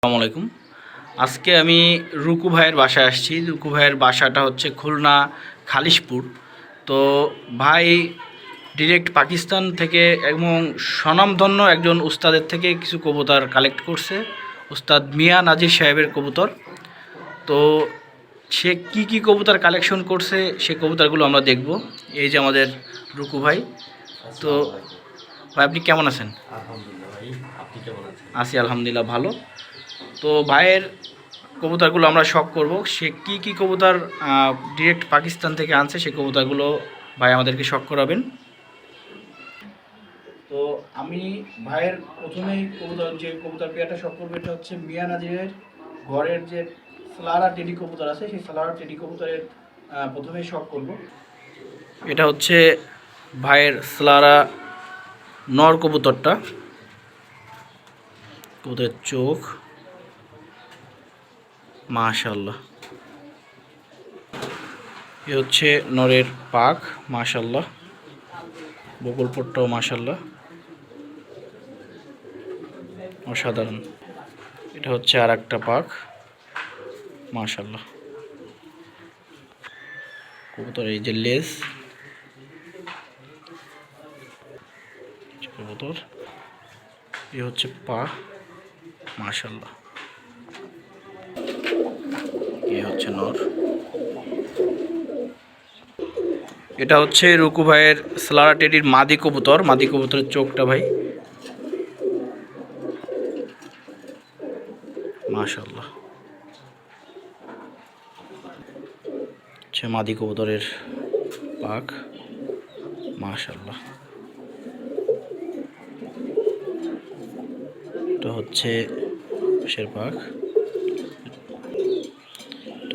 আসসালামু আলাইকুম। আজকে আমি রুকু ভাইয়ের বাসায় আসছি। রুকু ভাইয়ের বাসাটা হচ্ছে খুলনা খালিশপুর। তো ভাই ডিরেক্ট পাকিস্তান থেকে এবং স্বনামধন্য একজন উস্তাদের থেকে কিছু কবুতর কালেক্ট করছে। উস্তাদ মিয়া নাজির সাহেবের কবুতর। তো সে কি কি কবুতর কালেকশন করছে সে কবুতরগুলো আমরা দেখব। এই যে আমাদের রুকু ভাই। তো ভাই আপনি কেমন আছেন? আলহামদুলিল্লাহ ভাই আপনি কেমন আছেন? আছি আলহামদুলিল্লাহ ভালো। তো ভাইয়ের কবুতারগুলো আমরা শখ করব। সে কি কি কবুতার ডিরেক্ট পাকিস্তান থেকে আনছে সেই কবুতারগুলো ভাই আমাদেরকে শখ করাবেন। তো আমি ভাইয়ের প্রথমেই কবুতর যে কবুতর পেয়ারটা শখ করব এটা হচ্ছে মিয়া নাজিরের ঘরের যে ফ্লারা টেডি কবুতর আছে সেই ফ্লারা টেডি কবুতরের প্রথমেই শখ করব। এটা হচ্ছে ভাইয়ের স্লারা নর কবুতরটা। কবুতরের চোখ। মাশাল্লাহ এ হচ্ছে নরের পাক মাশাল্লাহ বকুলপট্টাও মাশাল্লাহ অসাধারণ। এটা হচ্ছে আর একটা পাক মাশাল্লাহ কবুতর, এই যে লেজ। কবুতর। এ হচ্ছে পা মাশাল্লাহ হচ্ছে নর। এটা হচ্ছে রুকু ভাইয়ের স্লারা টেডির মাদি কবুতর। মাদি কবুতরের চোখটা ভাই। মাশাল্লাহ হচ্ছে মাদি কবুতরের পাক। মাশাল্লাহ এটা হচ্ছে পাক।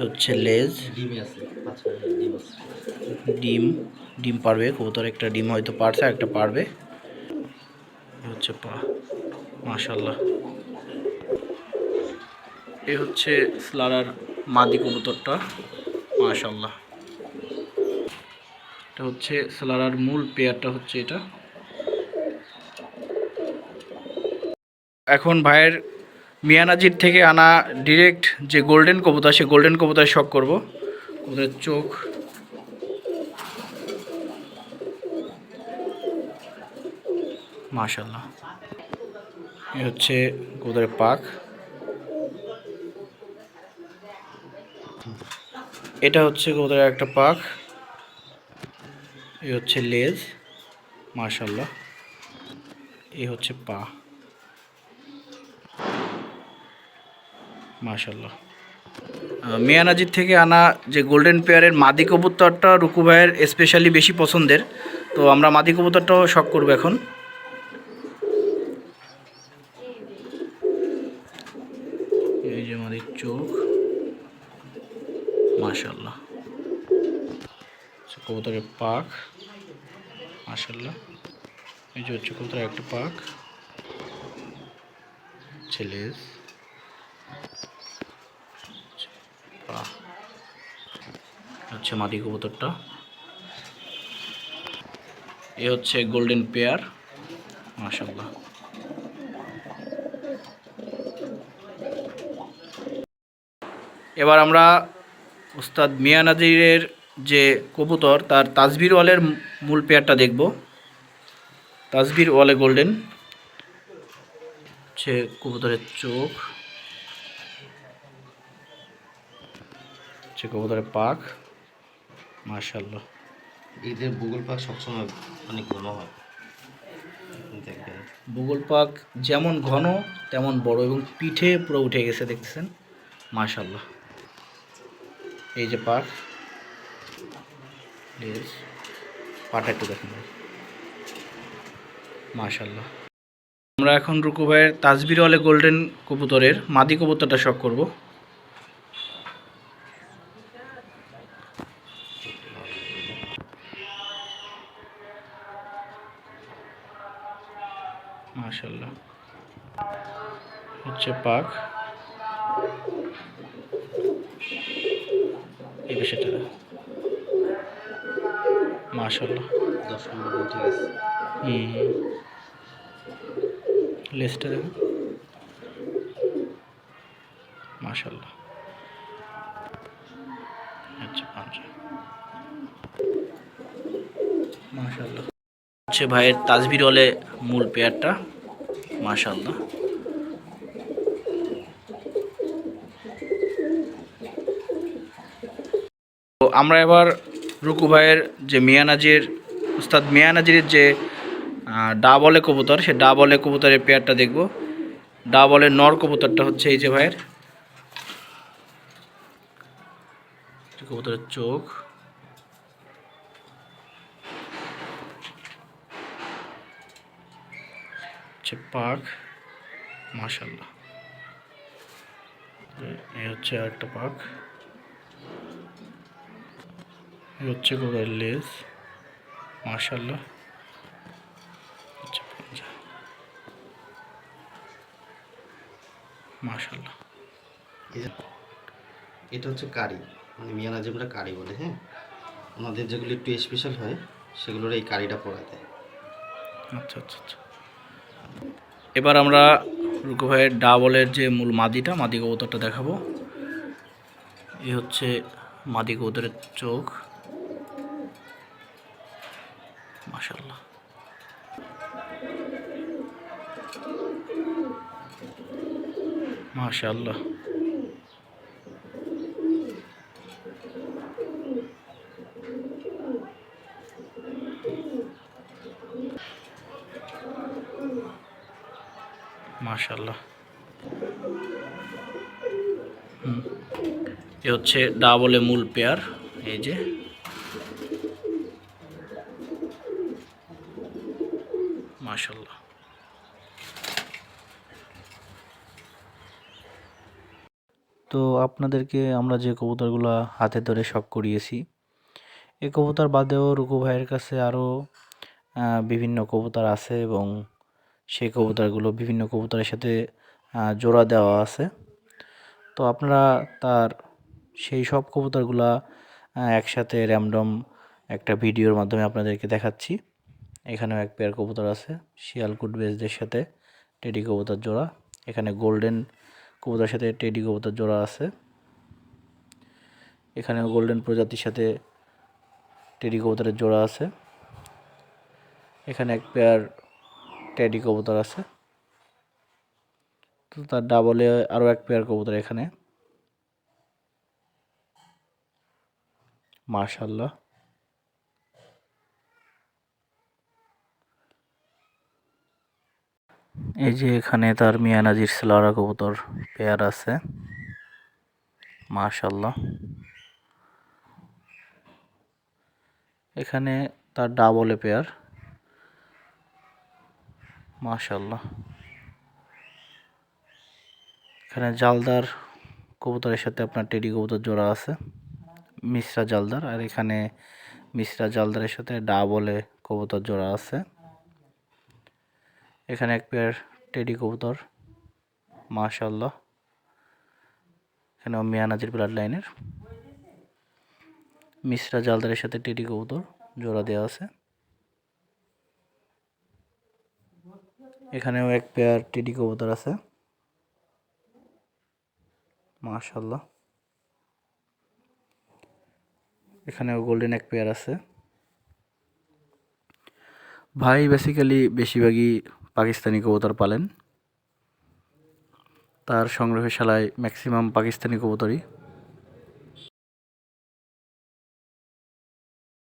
হচ্ছে লেজ। ডিমে আচ্ছা ডিম ডিম ডিম পারবে কবুতর একটা ডিম হয়তো পারছে আর একটা পারবে। হচ্ছে পা মাশাল্লাহ এ হচ্ছে স্লারার মাদি কবুতরটা মাশাল্লাহ এটা হচ্ছে স্লারার মূল পেয়ারটা হচ্ছে এটা। এখন ভাইয়ের মিয়ানাজির থেকে আনা ডিরেক্ট যে গোল্ডেন কবুতর সে গোল্ডেন কবুতর শখ করব। কবুতরের চোখ। মাশাল্লাহ এ হচ্ছে কবুতরের পাক। এটা হচ্ছে কবুতরের একটা পাক। এ হচ্ছে লেজ। মাশাল্লাহ এ হচ্ছে পা। মাশাল্লাহ মিয়ানাজির থেকে আনা যে গোল্ডেন পেয়ারের মাদি কবুতরটা রুকু ভাইয়ের স্পেশালি বেশি পছন্দের। তো আমরা মাদি কবুতরটাও শখ করব এখন। এই যে মাদির চোখ। মাশাল্লাহ কবুতরের পাক। মাশাল্লাহ এই যে হচ্ছে কবুতরের একটা পাক। ছেলে হচ্ছে মাদি কবুতরটা। এ হচ্ছে গোল্ডেন পেয়ার মাশাল্লাহ এবার আমরা উস্তাদ মিয়া নাজিরের যে কবুতর, তার তাজবির ওয়ালের মূল পেয়ারটা দেখব। তাজবির ওয়ালে গোল্ডেন। হচ্ছে কবুতরের চোখ। হচ্ছে কবুতরের পাক। মার্শাল্লাহ এদের গুগল পাক সবসময় অনেক ঘন হয়। দেখবেন। বুগল পাক যেমন ঘন তেমন বড় এবং পিঠে পুরো উঠে গেছে দেখতেছেন? মাশাল্লাহ এই যে পাক। পাটা একটু দেখেন মাশাল্লাহ আমরা এখন রুকু ভাইয়ের তাজবির ওয়ালে গোল্ডেন কবুতরের মাদি কবুতরটা শখ করব। মাশাল্লাহ হচ্ছে পাক। এই বিষয়টা। মাশাল্লাহ দশ নম্বর হুম আচ্ছা পাঁচা মাশাল্লাহ হচ্ছে ভাইয়ের তাজবির হলে মূল পেয়ারটা মাশাল্লাহ তো আমরা এবার রুকু ভাইয়ের যে মিয়ানাজির, উস্তাদ মিয়ানাজির যে ডা বলে কবুতর, সে ডা বলে কবুতরের পেয়ারটা দেখব। ডা বলে নর কবুতরটা হচ্ছে এই যে ভাইয়ের। কবুতরের চোখ। হচ্ছে পাক মাশাল্লাহ এই হচ্ছে আরেকটা পাক এই হচ্ছে কবুতরের লেজ মাশাল্লাহ মাশাল্লাহ এটা হচ্ছে কারি। মানে মিয়া নাজিমরা কারি বলে হ্যাঁ? ওনাদের যেগুলো একটু স্পেশাল হয় সেগুলোর এই কারিটা পরা দেয় আচ্ছা আচ্ছা আচ্ছা। এবার আমরা রুকু ভাইয়ের ডাবলের যে মূল মাদিটা, মাদি কবুতরটা দেখাবো। এ হচ্ছে মাদি কবুতরের চোখ। মাসাল্লা মাশাল্লাহ হুম এ হচ্ছে ডাবলে মূল পেয়ার এই যে। মাশাল্লাহ তো আপনাদেরকে আমরা যে কবুতরগুলো হাতে ধরে শখ করিয়েছি এই কবুতর বাদেও রুকু ভাইয়ের কাছে আরও বিভিন্ন কবুতর আছে এবং সেই কবুতরগুলো বিভিন্ন কবুতরের সাথে জোড়া দেওয়া আছে। তো আপনারা তার সেই সব কবুতরগুলা একসাথে র্যান্ডম একটা ভিডিওর মাধ্যমে আপনাদেরকে দেখাচ্ছি। এখানেও এক পেয়ার কবুতর আছে শিয়ালকুট বেজদের সাথে টেডি কবুতর জোড়া। এখানে গোল্ডেন কবুতরের সাথে টেডি কবুতর জোড়া আছে। এখানেও গোল্ডেন প্রজাতির সাথে টেডি কবুতরের জোড়া আছে। এখানে এক পেয়ার টেডি কবুতর আছে। তো তার ডাবলে আরও এক পেয়ার কবুতর এখানে। মার্শাল্লাহ এই যে এখানে তার মিয়ানাজির সেলারা কবুতর পেয়ার আছে। মার্শাল্লাহ এখানে তার ডাবলে পেয়ার মাশাল্লাহ এখানে জালদার কবুতরের সাথে আপনার টেডি কবুতর জোড়া আছে, মিশ্রা জালদার। আর এখানে মিশ্রা জালদারের সাথে ডা বলে কবুতর জোড়া আছে। এখানে এক পেয়ার টেডি কবুতর মাশাল্লাহ এখানে মিয়ানাজির ব্লাড লাইনের মিশ্রা জালদারের সাথে টেডি কবুতর জোড়া দেওয়া আছে। এখানেও এক পেয়ার টেডি কবুতর আছে। মাশাল্লাহ এখানেও গোল্ডেন এক পেয়ার আছে। ভাই বেসিক্যালি বেশিরভাগই পাকিস্তানি কবুতর পালেন। তার সংগ্রহশালায় ম্যাক্সিমাম পাকিস্তানি কবুতরই।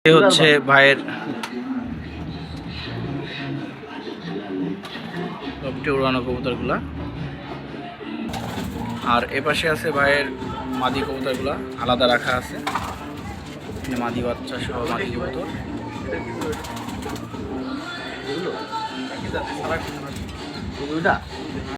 হচ্ছে ভাইয়ের উড়ানো কবুতরগুলা। আর এপাশে পাশে আছে ভাইয়ের মাদি কবুতরগুলো, আলাদা রাখা আছে। মাদি বাচ্চা সহ মাদি কবুতর।